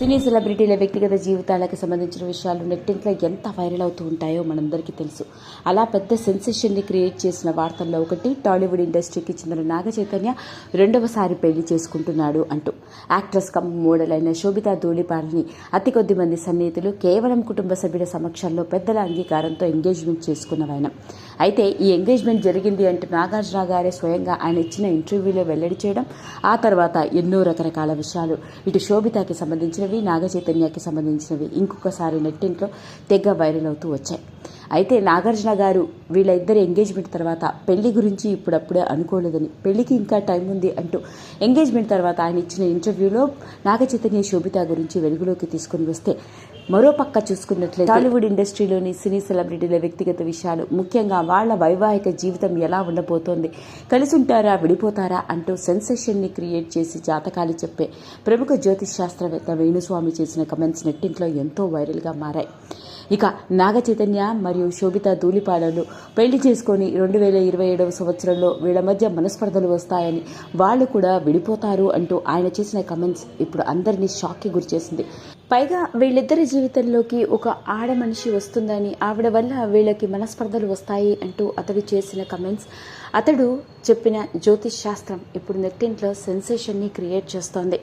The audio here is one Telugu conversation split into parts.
సినీ సెలబ్రిటీల వ్యక్తిగత జీవితాలకు సంబంధించిన విషయాలు నెట్టింట్లో ఎంత వైరల్ అవుతూ ఉంటాయో మనందరికీ తెలుసు. అలా పెద్ద సెన్సేషన్ని క్రియేట్ చేసిన వార్తల్లో ఒకటి టాలీవుడ్ ఇండస్ట్రీకి చెందిన నాగ చైతన్య రెండవసారి పెళ్ళి చేసుకుంటున్నాడు అంటూ. యాక్ట్రెస్ కమ్ మోడల్ అయిన శోభితా ధూళిపాలని అతి కొద్ది మంది సన్నిహితులు కేవలం కుటుంబ సభ్యుల సమక్షంలో పెద్దల అంగీకారంతో ఎంగేజ్మెంట్ చేసుకున్నవైన అయితే ఈ ఎంగేజ్మెంట్ జరిగింది అంటూ నాగార్జున గారే స్వయంగా ఆయన ఇచ్చిన ఇంటర్వ్యూలో వెల్లడి చేయడం ఆ తర్వాత ఎన్నో రకరకాల విషయాలు. ఇటు శోభితకి సంబంధించినవి నాగ చైతన్యకి సంబంధించినవి ఇంకొకసారి నెట్టింట్లో తెగ వైరల్ అవుతూ వచ్చాయి. అయితే నాగార్జున గారు వీళ్ళిద్దరి ఎంగేజ్మెంట్ తర్వాత పెళ్ళి గురించి ఇప్పుడప్పుడే అనుకోలేదని పెళ్ళికి ఇంకా టైం ఉంది అంటూ ఎంగేజ్మెంట్ తర్వాత ఆయన ఇచ్చిన ఇంటర్వ్యూలో నాగ చైతన్య శోభిత గురించి వెలుగులోకి తీసుకుని వస్తే మరో పక్క చూసుకున్నట్లయితే టాలీవుడ్ ఇండస్ట్రీలోని సినీ సెలబ్రిటీల వ్యక్తిగత విషయాలు ముఖ్యంగా వాళ్ళ వైవాహిక జీవితం ఎలా ఉండబోతోంది కలిసుంటారా విడిపోతారా అంటూ సెన్సేషన్ని క్రియేట్ చేసి జాతకాలు చెప్పే ప్రముఖ జ్యోతిష్ శాస్త్రవేత్త వేణుస్వామి చేసిన కమెంట్స్ నెట్టింట్లో ఎంతో వైరల్గా మారాయి. ఇక నాగ చైతన్య మరియు శోభిత ధూళిపాలలు పెళ్ళి చేసుకొని రెండు వేల ఇరవై ఏడవ సంవత్సరంలో వీళ్ళ మధ్య మనస్పర్ధలు వస్తాయని వాళ్ళు కూడా విడిపోతారు అంటూ ఆయన చేసిన కమెంట్స్ ఇప్పుడు అందరినీ షాక్కి గురిచేసింది పైగా వీళ్ళిద్దరి జీవితంలోకి ఒక ఆడ మనిషి వస్తుందని ఆవిడ వల్ల వీళ్ళకి మనస్పర్ధలు వస్తాయి అంటూ అతడు చేసిన కమెంట్స్ అతడు చెప్పిన జ్యోతిష్ శాస్త్రం ఇప్పుడు నెట్టింట్లో సెన్సేషన్ని క్రియేట్ చేస్తోంది.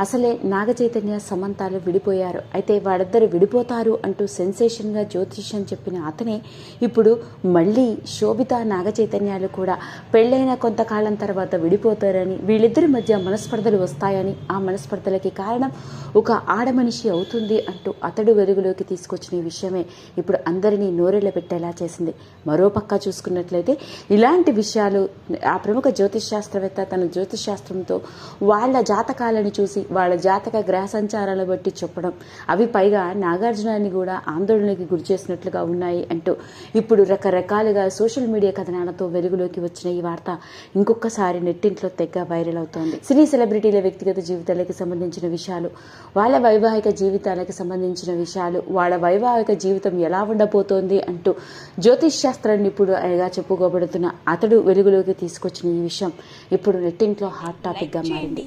అసలే నాగ చైతన్య సమంతాలు విడిపోయారు. అయితే వాళ్ళిద్దరు విడిపోతారు అంటూ సెన్సేషన్గా జ్యోతిష్యం చెప్పిన అతనే ఇప్పుడు మళ్ళీ శోభిత నాగ చైతన్యాలు కూడా పెళ్ళైన కొంతకాలం తర్వాత విడిపోతారని వీళ్ళిద్దరి మధ్య మనస్పర్ధలు వస్తాయని ఆ మనస్పర్ధలకి కారణం ఒక ఆడమనిషి అవుతుంది అంటూ అతడు వెలుగులోకి తీసుకొచ్చిన విషయమే ఇప్పుడు అందరినీ నోరెళ్ళ పెట్టేలా చేసింది. మరో పక్క చూసుకున్నట్లయితే ఇలాంటి విషయాలు ఆ ప్రముఖ జ్యోతిష్ శాస్త్రవేత్త తన జ్యోతిష్ శాస్త్రంతో వాళ్ళ జాతకాలను చూసి వాళ్ళ జాతక గ్రహ సంచారాలను బట్టి చెప్పడం. అవి పైగా నాగార్జునాన్ని కూడా ఆందోళనకి గురి చేసినట్లుగా ఉన్నాయి అంటూ ఇప్పుడు రకరకాలుగా సోషల్ మీడియా కథనాలతో వెలుగులోకి వచ్చిన ఈ వార్త ఇంకొకసారి నెట్టింట్లో తెగ వైరల్ అవుతోంది. సినీ సెలబ్రిటీల వ్యక్తిగత జీవితాలకు సంబంధించిన విషయాలు వాళ్ళ వైవాహిక జీవితాలకు సంబంధించిన విషయాలు వాళ్ళ వైవాహిక జీవితం ఎలా ఉండబోతోంది అంటూ జ్యోతిష్ శాస్త్ర నిపుణుడుగా చెప్పుకోబడుతున్న అతడు వెలుగులోకి తీసుకొచ్చిన ఈ విషయం ఇప్పుడు నెట్టింట్లో హాట్ టాపిక్గా మారింది.